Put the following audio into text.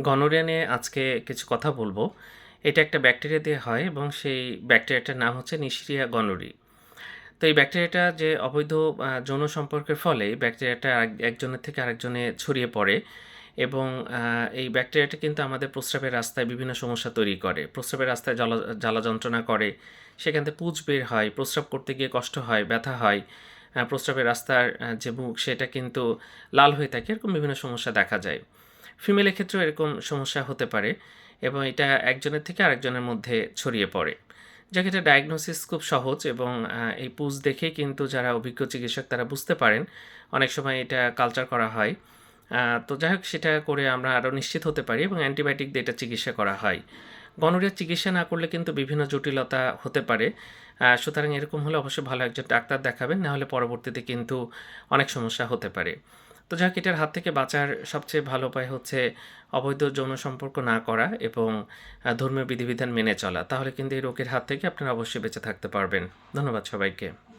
Gonorrhoea নিয়ে আজকে কিছু কথা বলব। এটা একটা ব্যাকটেরিয়া দিয়ে হয় এবং সেই ব্যাকটেরিয়াটার নাম হচ্ছে নিশিরিয়া গনোরি। তো এই ব্যাকটেরিয়াটা যে অবৈধ যৌন সম্পর্কের ফলে ব্যাকটেরিয়াটা এক- একজনের থেকে আরেকজনে ছড়িয়ে পড়ে এবং এই ব্যাকটেরিয়াটা কিন্তু আমাদের প্রস্রাবের রাস্তায় বিভিন্ন সমস্যা তৈরি করে। প্রস্রাবের রাস্তায় জ্বালা জ্বালা যন্ত্রণা করে, সেখান থেকে পুজ বের হয়, প্রস্রাব করতে গিয়ে কষ্ট হয়, ব্যথা হয় প্রস্রাবের রাস্তার যে মুখ সেটা কিন্তু লাল হয়ে থাকে, এরকম বিভিন্ন সমস্যা দেখা যায়। ফিমেলের ক্ষেত্রেও এরকম সমস্যা হতে পারে এবং এটা একজনের থেকে আরেকজনের মধ্যে ছড়িয়ে পড়ে। যাকে, এটা ডায়াগনোসিস খুব সহজ এবং এই পুজ দেখেই কিন্তু যারা অভিজ্ঞ চিকিৎসক তারা বুঝতে পারেন। অনেক সময় এটা কালচার করা হয়। তো যাই হোক, সেটা করে আমরা আরও নিশ্চিত হতে পারি এবং অ্যান্টিবায়োটিক দিয়ে এটা চিকিৎসা করা হয়। গনোরিয়ার চিকিৎসা না করলে কিন্তু বিভিন্ন জটিলতা হতে পারে। সুতরাং এরকম হলে অবশ্যই ভালো একজন ডাক্তার দেখাবেন, না হলে পরবর্তীতে কিন্তু অনেক সমস্যা হতে পারে। তো যাক, এটার হাত থেকে বাঁচার সবচেয়ে ভালো উপায় হচ্ছে অবৈধ যৌন সম্পর্ক না করা এবং ধর্মীয় বিধিবিধান মেনে চলা। তাহলে কিন্তু এই রোগের হাত থেকে আপনারা অবশ্যই বেঁচে থাকতে পারবেন। ধন্যবাদ সবাইকে।